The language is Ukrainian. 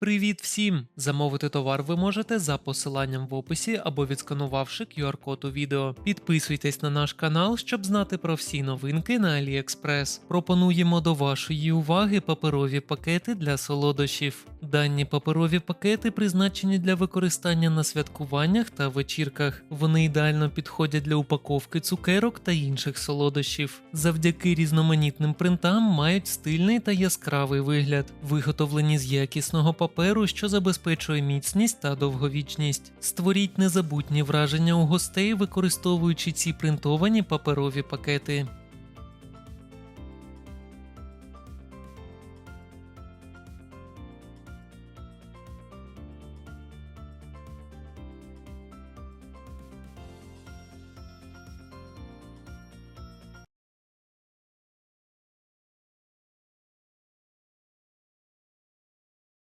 Привіт всім! Замовити товар ви можете за посиланням в описі або відсканувавши QR-код у відео. Підписуйтесь на наш канал, щоб знати про всі новинки на AliExpress. Пропонуємо до вашої уваги паперові пакети для солодощів. Дані паперові пакети призначені для використання на святкуваннях та вечірках. Вони ідеально підходять для упаковки цукерок та інших солодощів. Завдяки різноманітним принтам мають стильний та яскравий вигляд, виготовлені з якісного паперу, що забезпечує міцність та довговічність. Створіть незабутні враження у гостей, використовуючи ці принтовані паперові пакети.